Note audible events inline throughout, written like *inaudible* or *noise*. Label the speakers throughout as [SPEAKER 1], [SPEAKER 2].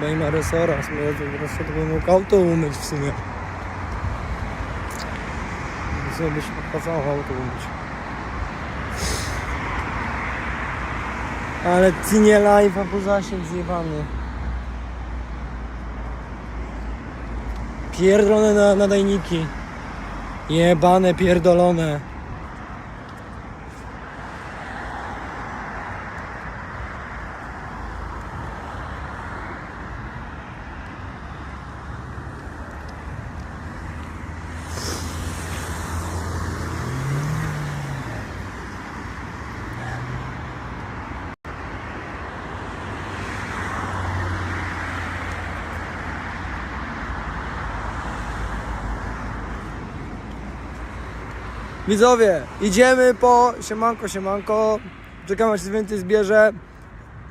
[SPEAKER 1] obejmę resora. Teraz to bym mógł auto umyć w sumie. W sumie by się auto umyć. Ale ty nie live, a zasięg zjebany. Pierdolone na, nadajniki. Jebane, pierdolone. Widzowie, idziemy po siemanko, siemanko. Czekamy aż się więcej zbierze.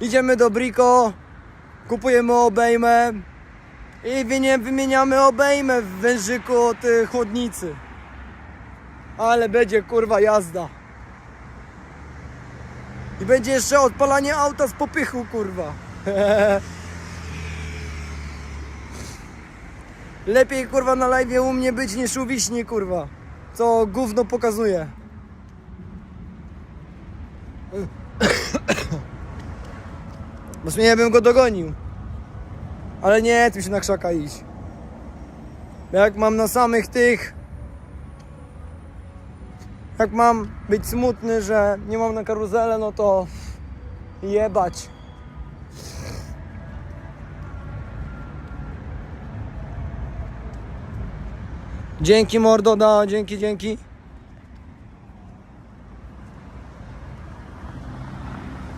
[SPEAKER 1] Idziemy do Brico, kupujemy obejmę i wymieniamy obejmę w wężyku od y, chłodnicy. Ale będzie kurwa jazda. I będzie jeszcze odpalanie auta z popychu kurwa. *laughs* Lepiej kurwa na live u mnie być niż u wiśni kurwa co gówno pokazuje. Bo mnie bym go dogonił. Ale nie, tu się na krzaka iść. Jak mam na samych tych... Jak mam być smutny, że nie mam na karuzelę, no to jebać. Dzięki mordo, da, dzięki, dzięki.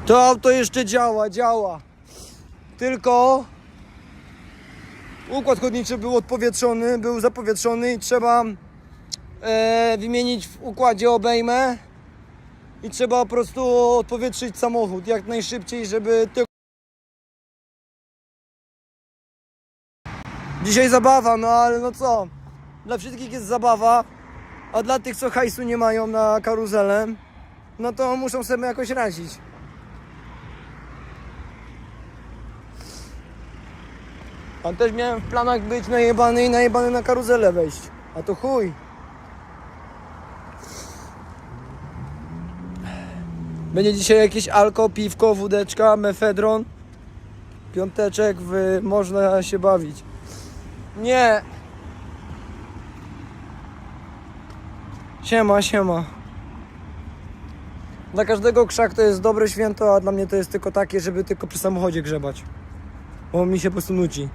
[SPEAKER 1] To auto jeszcze działa, działa. Tylko układ chodniczy był odpowietrzony, był zapowietrzony i trzeba e, wymienić w układzie obejmę i trzeba po prostu odpowietrzyć samochód jak najszybciej, żeby tylko Dzisiaj zabawa, no ale no co? Dla wszystkich jest zabawa, a dla tych, co hajsu nie mają na karuzelę, no to muszą sobie jakoś radzić. A też miałem w planach być najebany i najebany na karuzelę wejść. A to chuj. Będzie dzisiaj jakieś alko, piwko, wódeczka, mefedron, piąteczek, w, można się bawić. Nie, Siema, siema. Dla każdego krzak to jest dobre święto, a dla mnie to jest tylko takie, żeby tylko przy samochodzie grzebać. Bo mi się po prostu nuci.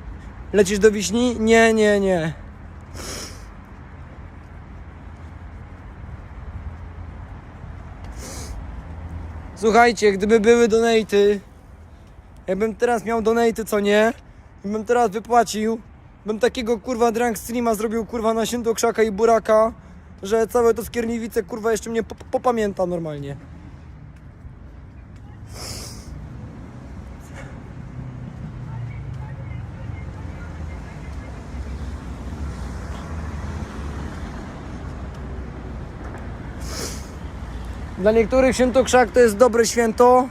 [SPEAKER 1] Lecisz do wiśni? Nie, nie, nie. Słuchajcie, gdyby były donaty, jakbym teraz miał donaty, co nie, bym teraz wypłacił, bym takiego kurwa drunk streama zrobił kurwa na święto krzaka i buraka, że całe to skierniewice kurwa jeszcze mnie pop- popamięta normalnie. Dla niektórych święto krzak to jest dobre święto,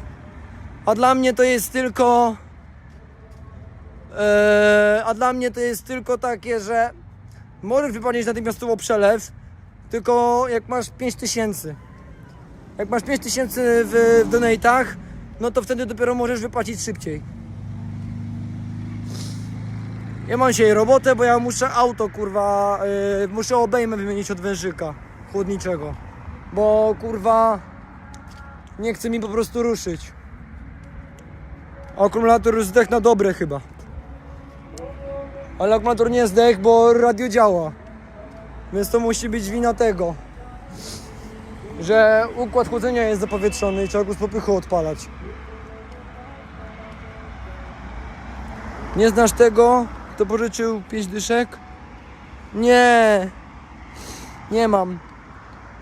[SPEAKER 1] a dla mnie to jest tylko. Eee, a dla mnie to jest tylko takie, że możesz wypalić natychmiastowo przelew, tylko jak masz 5000. Jak masz 5000 w, w donate'ach, no to wtedy dopiero możesz wypłacić szybciej. Ja mam dzisiaj robotę, bo ja muszę auto, kurwa, yy, muszę obejmę wymienić od wężyka chłodniczego. Bo, kurwa, nie chce mi po prostu ruszyć. Akumulator zdech na dobre chyba. Ale akumulator nie zdech, bo radio działa. Więc to musi być wina tego, że układ chłodzenia jest zapowietrzony i trzeba go z popychu odpalać. Nie znasz tego? Kto pożyczył 5 dyszek? Nie, nie mam.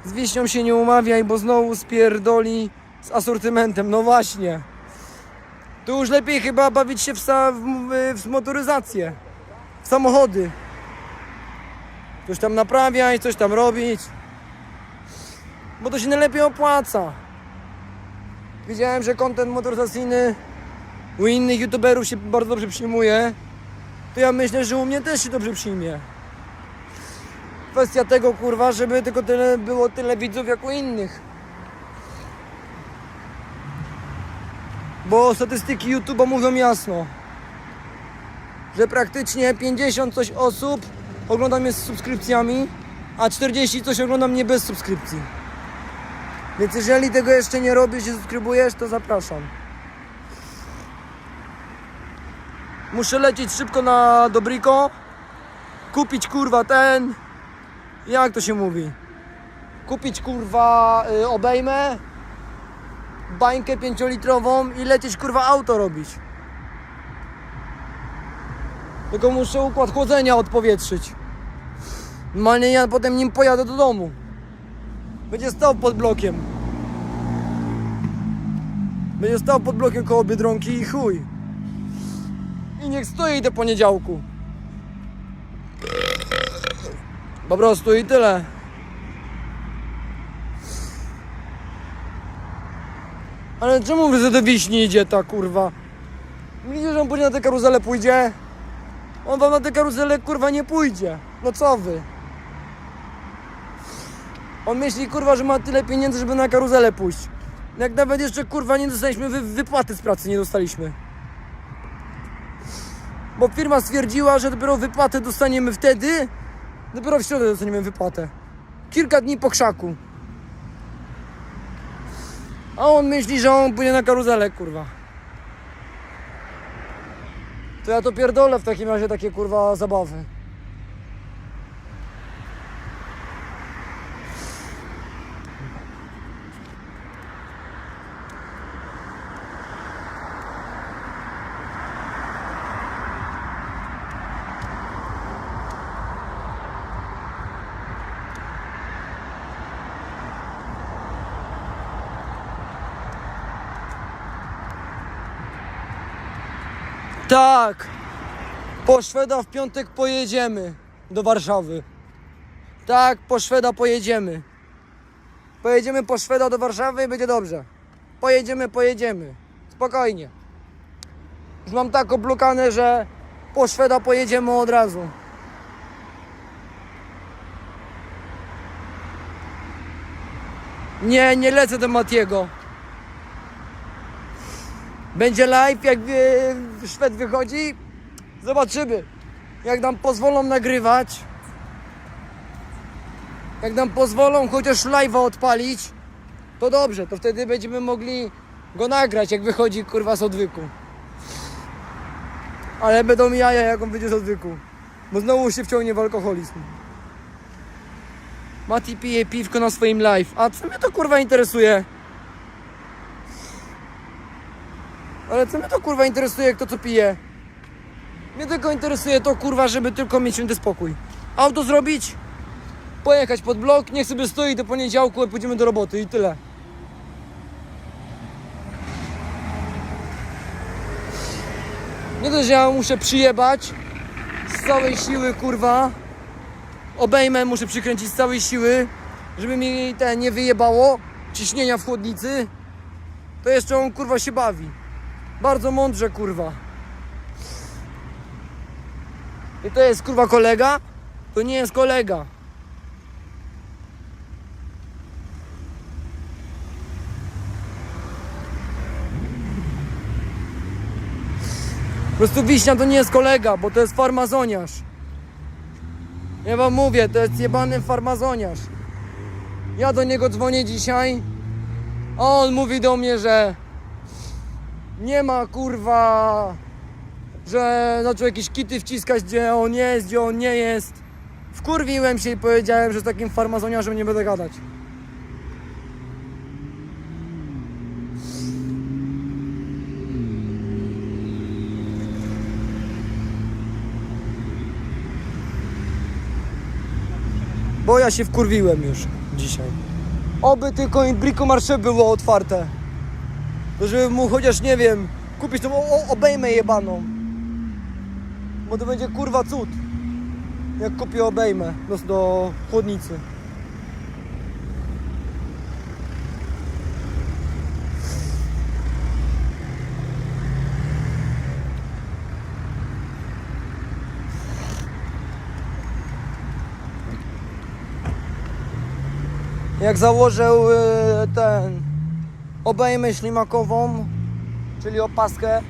[SPEAKER 1] Z wiśnią się nie umawiaj, bo znowu spierdoli z asortymentem. No właśnie. Tu już lepiej chyba bawić się w, w, w motoryzację, w samochody. Coś tam naprawiać, coś tam robić. Bo to się najlepiej opłaca. Widziałem, że kontent motoryzacyjny u innych youtuberów się bardzo dobrze przyjmuje, to ja myślę, że u mnie też się dobrze przyjmie. Kwestia tego kurwa, żeby tylko tyle było tyle widzów jak u innych. Bo statystyki YouTube'a mówią jasno, że praktycznie 50 coś osób ogląda mnie z subskrypcjami, a 40 coś ogląda mnie bez subskrypcji. Więc jeżeli tego jeszcze nie robisz i subskrybujesz, to zapraszam. Muszę lecieć szybko na Dobriko, kupić kurwa ten, jak to się mówi? Kupić kurwa y, obejmę, bańkę pięciolitrową i lecieć kurwa auto robić. Tylko muszę układ chłodzenia odpowietrzyć. Normalnie ja potem nim pojadę do domu. Będzie stał pod blokiem. Będzie stał pod blokiem koło Biedronki i chuj. I niech stoi do poniedziałku. Po prostu i tyle. Ale czemu wy do wiśni idzie ta kurwa? Widzicie, że on później na tę karuzelę pójdzie? On wam na tę karuzelę kurwa nie pójdzie. No co wy? On myśli kurwa, że ma tyle pieniędzy, żeby na karuzelę pójść. Jak nawet jeszcze kurwa nie dostaliśmy wy wypłaty z pracy, nie dostaliśmy. Bo firma stwierdziła, że dopiero wypłatę dostaniemy wtedy, dopiero w środę dostaniemy wypłatę. Kilka dni po krzaku. A on myśli, że on pójdzie na karuzelę, kurwa. To ja to pierdolę w takim razie takie kurwa zabawy. Tak. Po Szweda w piątek pojedziemy do Warszawy. Tak, po Szweda pojedziemy. Pojedziemy po Szweda do Warszawy i będzie dobrze. Pojedziemy, pojedziemy. Spokojnie. Już mam tak oblukane, że po Szweda pojedziemy od razu. Nie, nie lecę do Matiego. Będzie live, jak Szwed wychodzi. Zobaczymy. Jak nam pozwolą nagrywać. Jak nam pozwolą chociaż live'a odpalić, to dobrze, to wtedy będziemy mogli go nagrać, jak wychodzi kurwa z odwyku. Ale będą jaja, jak on wyjdzie z odwyku. Bo znowu się wciągnie w alkoholizm. Mati pije piwko na swoim live. A co mnie to kurwa interesuje? Ale co mnie to kurwa interesuje, kto co pije? Mnie tylko interesuje to kurwa, żeby tylko mieć święty spokój. Auto zrobić, pojechać pod blok, niech sobie stoi do poniedziałku, pójdziemy do roboty i tyle. Nie to, że ja muszę przyjebać z całej siły, kurwa. Obejmę muszę przykręcić z całej siły, żeby mi te nie wyjebało ciśnienia w chłodnicy. To jeszcze on kurwa się bawi. Bardzo mądrze, kurwa. I to jest kurwa kolega? To nie jest kolega. Po prostu wiśnia to nie jest kolega, bo to jest farmazoniarz. Ja wam mówię, to jest jebany farmazoniarz. Ja do niego dzwonię dzisiaj, a on mówi do mnie, że nie ma kurwa, że zaczął jakieś kity wciskać, gdzie on jest, gdzie on nie jest. Wkurwiłem się i powiedziałem, że z takim farmazoniarzem nie będę gadać. Bo ja się wkurwiłem już dzisiaj. Oby tylko Brico Marché było otwarte to żeby mu chociaż, nie wiem, kupić tą obejmę jebaną. Bo to będzie kurwa cud. Jak kupię obejmę do, do chłodnicy. Jak założył e, ten obejmę ślimakową, czyli opaskę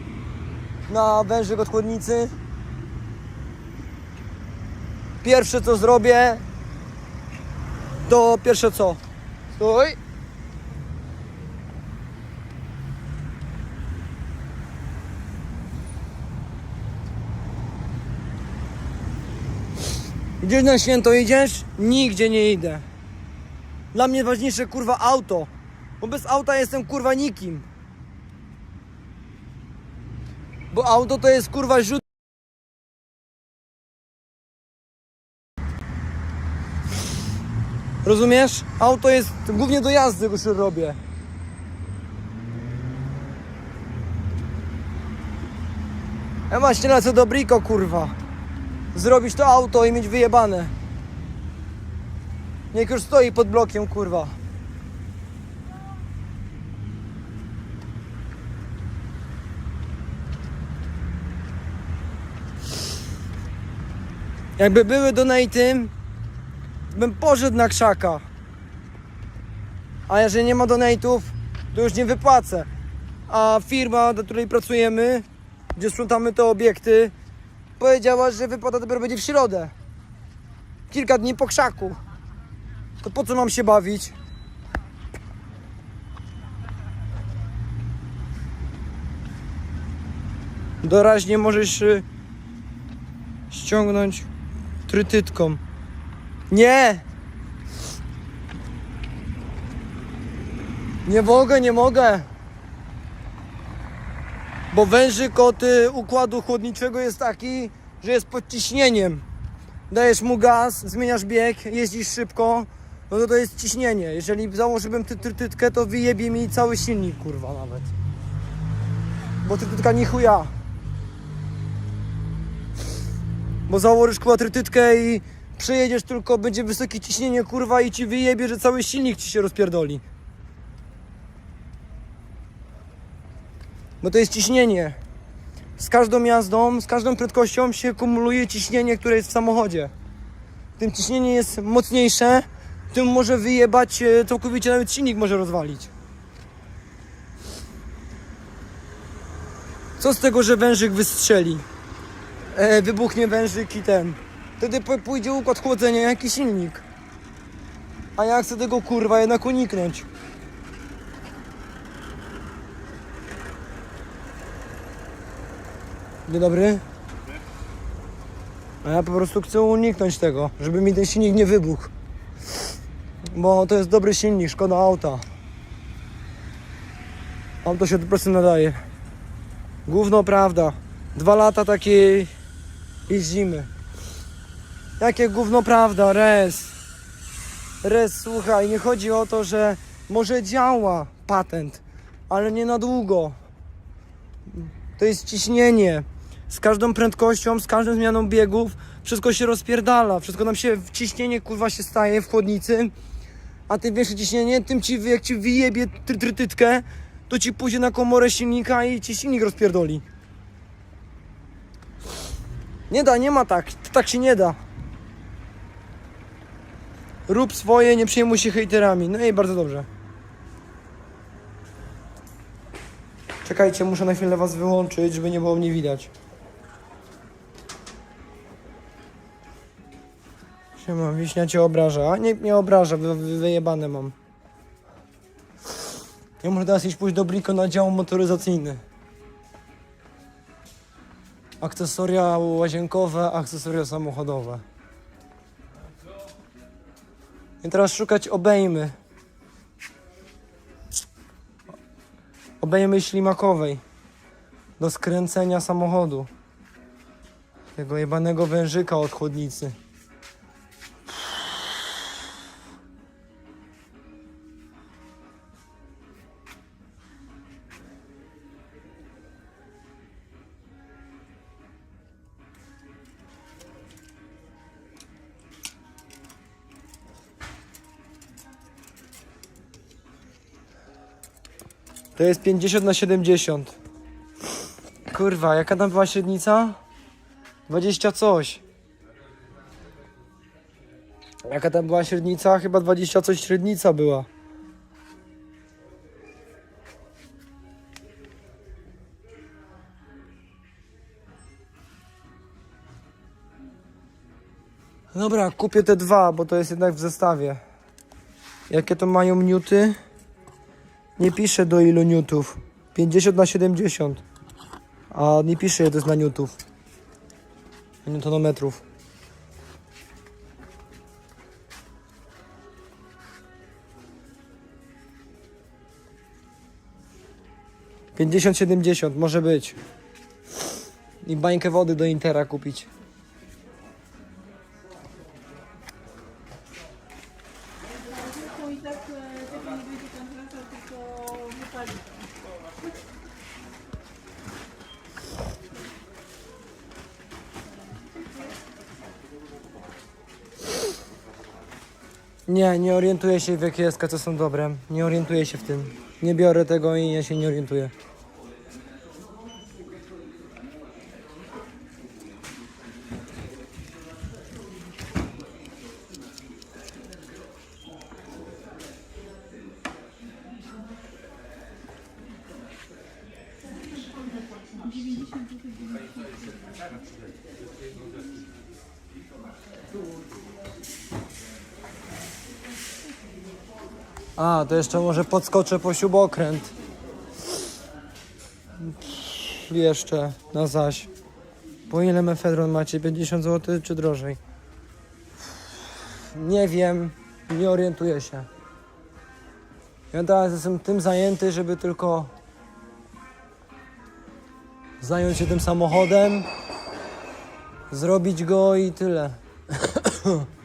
[SPEAKER 1] na wężyk od chłodnicy. Pierwsze co zrobię, to pierwsze co? Stój. Idziesz na święto, idziesz? Nigdzie nie idę. Dla mnie ważniejsze kurwa auto. Bo bez auta jestem kurwa nikim. Bo auto to jest kurwa rzut. Rozumiesz? Auto jest głównie do jazdy, już robię. Ja właśnie lecę do Brico, kurwa. Zrobić to auto i mieć wyjebane. Niech już stoi pod blokiem, kurwa. Jakby były donaty, bym poszedł na krzaka. A jeżeli nie ma donate'ów, to już nie wypłacę. A firma, do której pracujemy, gdzie sprzątamy te obiekty, powiedziała, że wypłata dopiero będzie w środę. Kilka dni po krzaku. To po co mam się bawić? Doraźnie możesz y, ściągnąć trytytką. Nie! Nie mogę, nie mogę. Bo wężyk od układu chłodniczego jest taki, że jest pod ciśnieniem. Dajesz mu gaz, zmieniasz bieg, jeździsz szybko, no to to jest ciśnienie. Jeżeli założyłbym ty trytytkę, to wyjebie mi cały silnik, kurwa nawet. Bo trytytka nie chuja. Bo założysz kurwa i przejedziesz tylko, będzie wysokie ciśnienie, kurwa, i ci wyjebie, że cały silnik ci się rozpierdoli. Bo to jest ciśnienie. Z każdą jazdą, z każdą prędkością się kumuluje ciśnienie, które jest w samochodzie. Tym ciśnienie jest mocniejsze, tym może wyjebać e, całkowicie, nawet silnik może rozwalić. Co z tego, że wężyk wystrzeli? E, wybuchnie wężyk i ten. Wtedy pójdzie układ chłodzenia, jaki silnik. A ja chcę tego kurwa jednak uniknąć. Dzień dobry. A ja po prostu chcę uniknąć tego, żeby mi ten silnik nie wybuchł. Bo to jest dobry silnik, szkoda auta. Auto się do prostu nadaje. Gówno prawda. Dwa lata takiej jeździmy. Jakie gówno prawda, res. Res, słuchaj, nie chodzi o to, że może działa patent, ale nie na długo. To jest ciśnienie. Z każdą prędkością, z każdą zmianą biegów, wszystko się rozpierdala. Wszystko nam się ciśnienie kurwa się staje w chłodnicy. A tym większe ciśnienie, tym ci jak ci wyjebie try- trytytkę, to ci pójdzie na komorę silnika i ci silnik rozpierdoli. Nie da, nie ma tak. Tak się nie da. Rób swoje, nie przejmuj się hejterami. No i bardzo dobrze. Czekajcie, muszę na chwilę was wyłączyć, żeby nie było mnie widać. Siema, wiśnia cię obraża. Nie, nie obraża, wy, wy, wyjebane mam. Ja muszę teraz iść pójść do Brico na dział motoryzacyjny. Akcesoria łazienkowe, akcesoria samochodowe. I teraz szukać obejmy. Obejmy ślimakowej. Do skręcenia samochodu. Tego jebanego wężyka od chłodnicy. To jest 50 na 70. Kurwa, jaka tam była średnica? 20 coś. Jaka tam była średnica? Chyba 20 coś średnica była. Dobra, kupię te dwa, bo to jest jednak w zestawie. Jakie to mają newty? Nie pisze do ilu newtów. 50 na 70. A nie pisze, to jest na newtów. Newtonometrów. Pięćdziesiąt, siedemdziesiąt, może być. I bańkę wody do Intera kupić.
[SPEAKER 2] Nie,
[SPEAKER 1] nie orientuję się w jakie co są dobre. Nie orientuję się w tym. Nie biorę tego i ja się nie orientuję. A, to jeszcze może podskoczę po śrubokręt. Jeszcze na zaś. Po ile mefedron macie? 50 zł czy drożej? Nie wiem, nie orientuję się. Ja teraz jestem tym zajęty, żeby tylko zająć się tym samochodem, zrobić go i tyle. *coughs*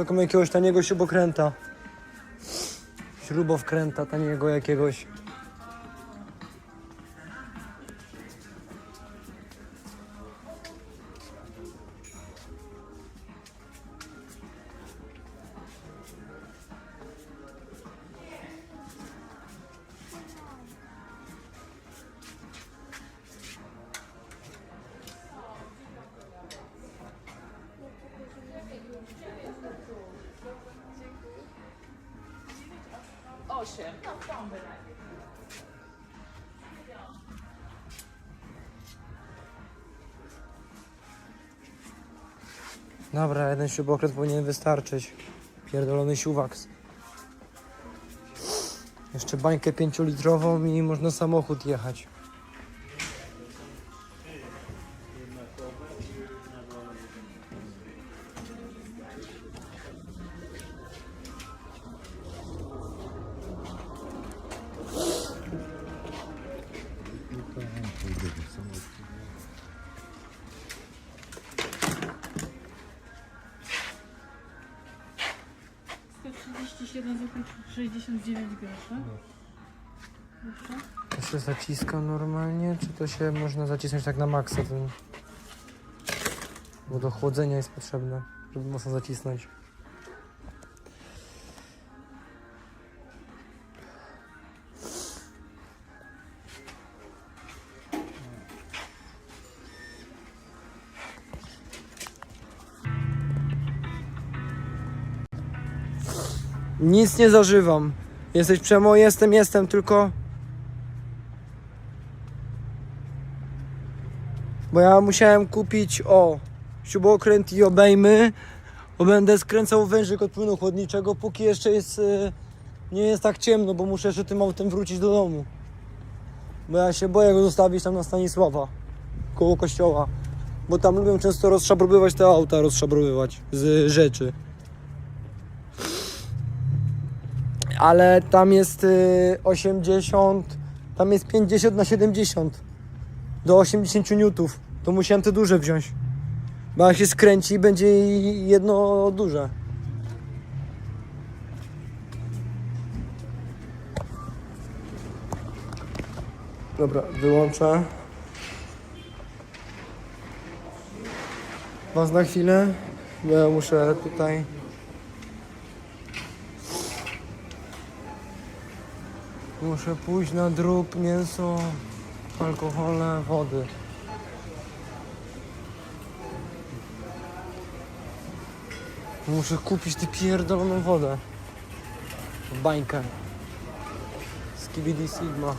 [SPEAKER 1] Szukam jakiegoś taniego śrubokręta. Śrubowkręta taniego jakiegoś.
[SPEAKER 2] Osiem.
[SPEAKER 1] Dobra, jeden śrubokręt powinien wystarczyć. Pierdolony siuwaks. Jeszcze bańkę 5-litrową i można samochód jechać.
[SPEAKER 2] Sto trzydzieści siedem złotych sześćdziesiąt dziewięć groszy. Jeszcze?
[SPEAKER 1] To się zaciska normalnie, czy to się można zacisnąć tak na maksa? Ten... Bo do chłodzenia jest potrzebne, żeby mocno zacisnąć. Nic nie zażywam. Jesteś przemo? Jestem, jestem, tylko... Bo ja musiałem kupić, o, śrubokręt i obejmy, bo będę skręcał wężyk od płynu chłodniczego, póki jeszcze jest, y, nie jest tak ciemno, bo muszę jeszcze tym autem wrócić do domu. Bo ja się boję go zostawić tam na Stanisława, koło kościoła. Bo tam lubią często rozszabrowywać te auta, rozszabrowywać z rzeczy. Ale tam jest y, 80, tam jest 50 na 70 do 80 newtów. To musiałem te duże wziąć. Bo jak się skręci, będzie jedno duże. Dobra, wyłączę. Was na chwilę. bo Ja muszę tutaj. Muszę pójść na drób, mięso, alkohole, wody. Muszę kupić tę pierdoloną wodę. Bańkę. Skibidi Sigma.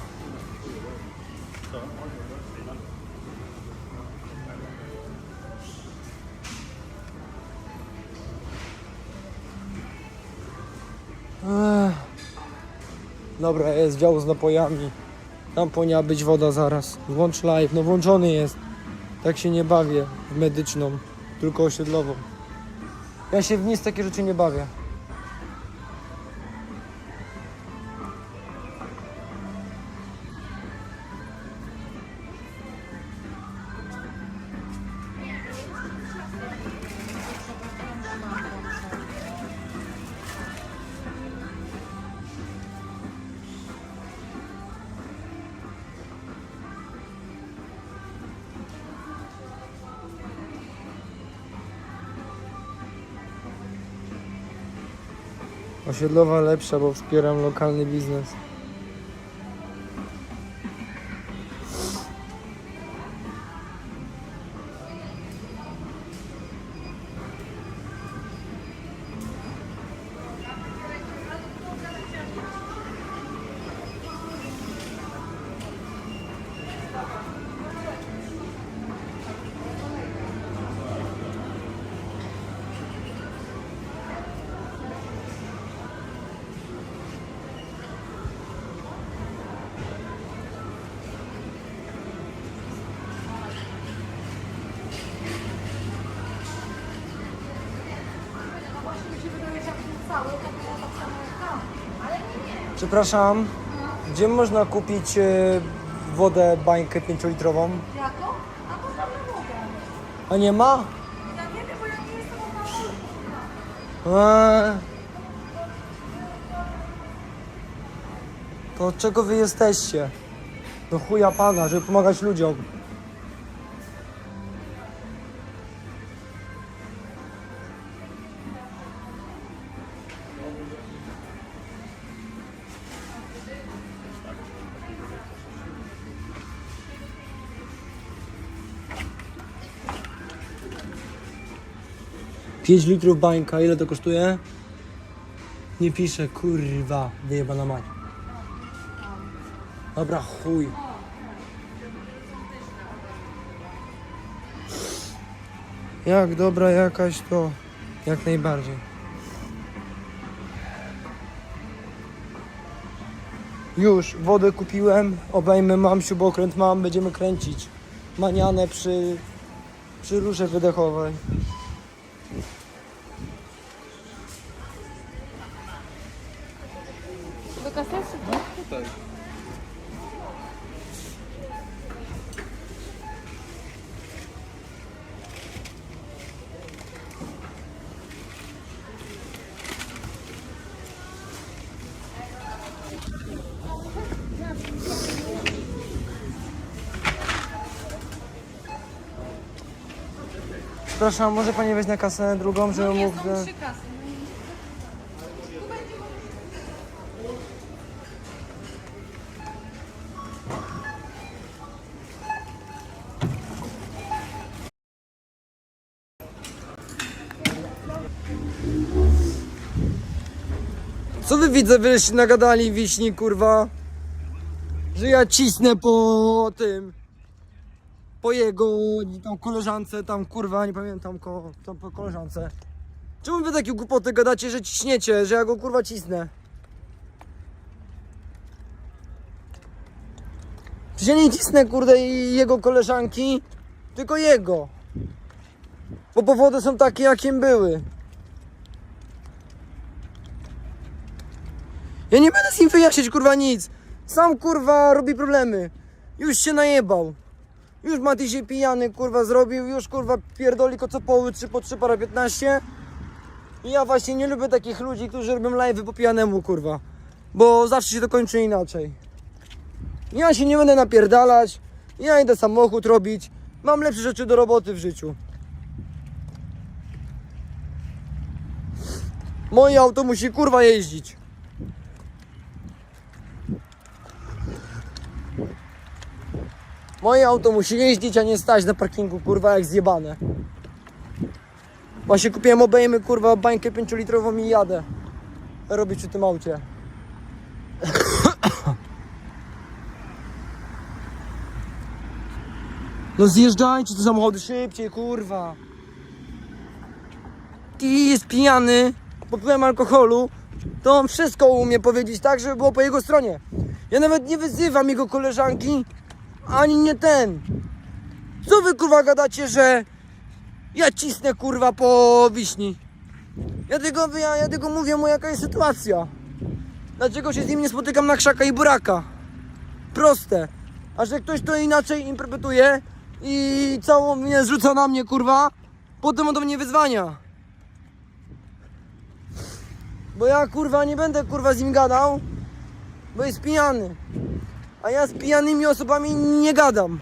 [SPEAKER 1] Ech. Dobra, jest dział z napojami. Tam powinna być woda zaraz. Włącz live. No włączony jest. Tak się nie bawię w medyczną, tylko osiedlową. Ja się w nic takie rzeczy nie bawię. Osiedlowa lepsza, bo wspieram lokalny biznes. Przepraszam, gdzie można kupić e, wodę, bańkę 5-litrową?
[SPEAKER 2] Jako? A to tam na wodę.
[SPEAKER 1] A nie ma?
[SPEAKER 2] Ja nie wiem, bo ja nie jestem na
[SPEAKER 1] Eee. To od czego wy jesteście? Do chuja pana, żeby pomagać ludziom. Pięć litrów bańka, ile to kosztuje? Nie pisze, kurwa, wyjebana mać. Dobra, chuj. Jak dobra jakaś to jak najbardziej. Już, wodę kupiłem, obejmę mam, śrubokręt mam, będziemy kręcić. Manianę przy, przy rurze wydechowej. Przepraszam, może pani wejść na kasę drugą, żebym mógł...
[SPEAKER 2] Są trzy kasy.
[SPEAKER 1] Co wy widzę, wyście nagadali wiśni, kurwa? Że ja cisnę po tym. Po jego tam koleżance, tam kurwa, nie pamiętam ko, tam po koleżance. Czemu wy takie głupoty gadacie, że ciśniecie, że ja go kurwa cisnę? Przecież ja nie cisnę kurde i jego koleżanki, tylko jego. Bo powody są takie, jakim były. Ja nie będę z nim wyjaśniać kurwa nic. Sam kurwa robi problemy. Już się najebał. Już Mati się pijany kurwa zrobił, już kurwa pierdoli co poły 3 po 3 para 15. I ja właśnie nie lubię takich ludzi, którzy robią live po pijanemu kurwa. Bo zawsze się to kończy inaczej. Ja się nie będę napierdalać. Ja idę samochód robić. Mam lepsze rzeczy do roboty w życiu. Moje auto musi kurwa jeździć. Moje auto musi jeździć, a nie stać na parkingu, kurwa, jak zjebane. Właśnie kupiłem obejmy, kurwa, bańkę 5-litrową i jadę. Robić przy tym aucie. *coughs* No zjeżdżajcie te samochody szybciej, kurwa. Ty jest pijany, popyłem alkoholu, to on wszystko umie powiedzieć tak, żeby było po jego stronie. Ja nawet nie wyzywam jego koleżanki, ani nie ten. Co wy kurwa gadacie, że ja cisnę kurwa po wiśni? Ja tylko, ja, ja tylko mówię mu jaka jest sytuacja. Dlaczego się z nim nie spotykam na krzaka i buraka? Proste. A że ktoś to inaczej interpretuje i całą mnie zrzuca na mnie kurwa, potem on do mnie wyzwania. Bo ja kurwa nie będę kurwa z nim gadał, bo jest pijany. A ja z pijanymi osobami nie gadam.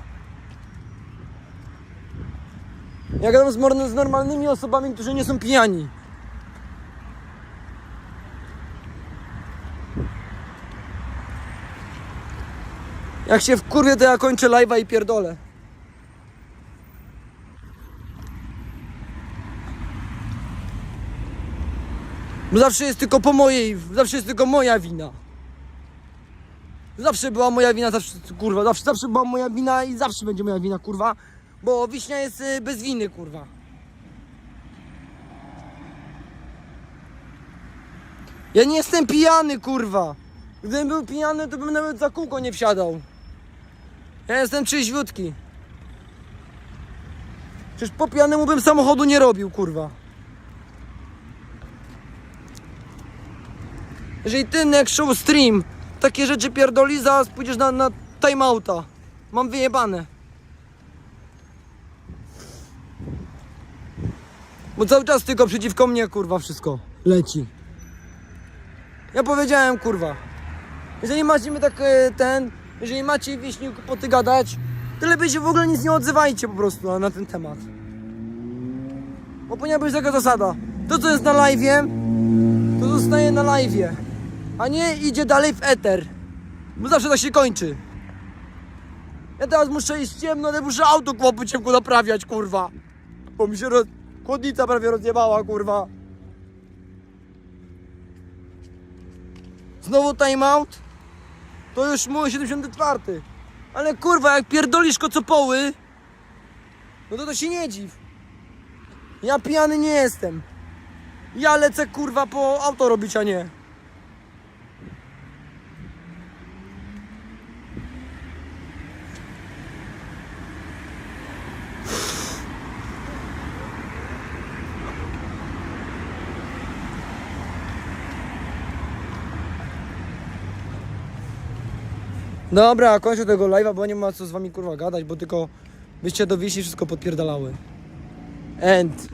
[SPEAKER 1] Ja gadam z, z normalnymi osobami, którzy nie są pijani. Jak się wkurwię, to ja kończę live'a i pierdolę. Bo zawsze jest tylko po mojej, zawsze jest tylko moja wina. Zawsze była moja wina, zawsze, kurwa, zawsze, zawsze była moja wina i zawsze będzie moja wina, kurwa. Bo wiśnia jest y, bez winy, kurwa. Ja nie jestem pijany, kurwa. Gdybym był pijany, to bym nawet za kółko nie wsiadał. Ja jestem trzeźwiutki. Przecież po pijanemu bym samochodu nie robił, kurwa. Jeżeli ty next show stream takie rzeczy pierdoli, zaraz pójdziesz na, na timeouta. Mam wyjebane. Bo cały czas tylko przeciwko mnie, kurwa, wszystko leci. Ja powiedziałem, kurwa. Jeżeli macie mi tak e, ten, jeżeli macie wiśniu kłopoty gadać, to lepiej się w ogóle nic nie odzywajcie po prostu na, na ten temat. Bo powinna być taka zasada. To co jest na live'ie, to zostaje na live'ie. A nie idzie dalej w eter. Bo zawsze tak się kończy. Ja teraz muszę iść ciemno, ale muszę auto po ciemku naprawiać, kurwa. Bo mi się roz... chłodnica prawie rozjebała, kurwa. Znowu timeout? To już mój 74. Ale kurwa, jak pierdolisz kocopoły, no to to się nie dziw. Ja pijany nie jestem. Ja lecę kurwa po auto robić, a nie. Dobra, kończę tego live'a, bo nie ma co z wami kurwa gadać, bo tylko byście do wisi wszystko podpierdalały. End.